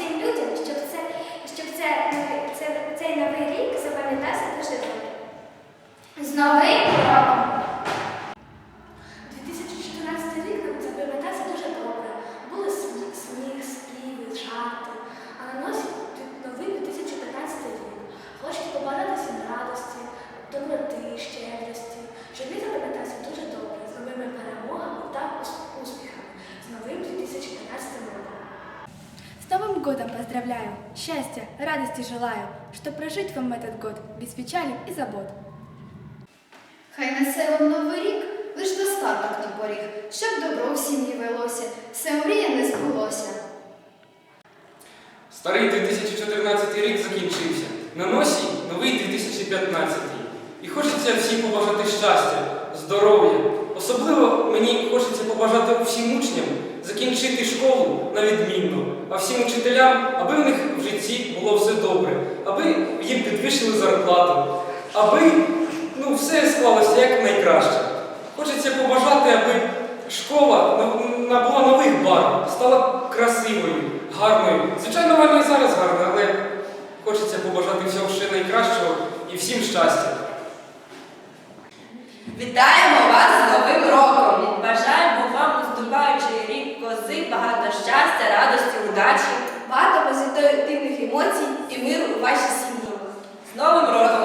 всім людям, щоб це, щоб це, ну, це, цей новий рік запам'ятався дуже добре. З новим годом поздравляю! Счастья, радости желаю, чтоб прожить вам этот год без печали и забот. Хай несе вам новий рік, лиш достаток на поріг, щоб добро в сім'ї велося, все мріяне збулося. Старий 2014 рік закінчився. На носі новий 2015. І хочеться всім побажати щастя, здоров'я. Особливо мені хочеться побажати всім учням закінчити школу на відмінно, а всім учителям, аби в них в житті було все добре, аби їм підвищили зарплату, аби ну, все склалося як найкраще. Хочеться побажати, аби школа на- набула нових барв, стала красивою, гарною. Звичайно, вона і зараз гарна, але хочеться побажати всього ще найкращого і всім щастя. Вітаємо удачі. Багато позитивних емоцій і миру у вашій сім'ї. З Новим роком!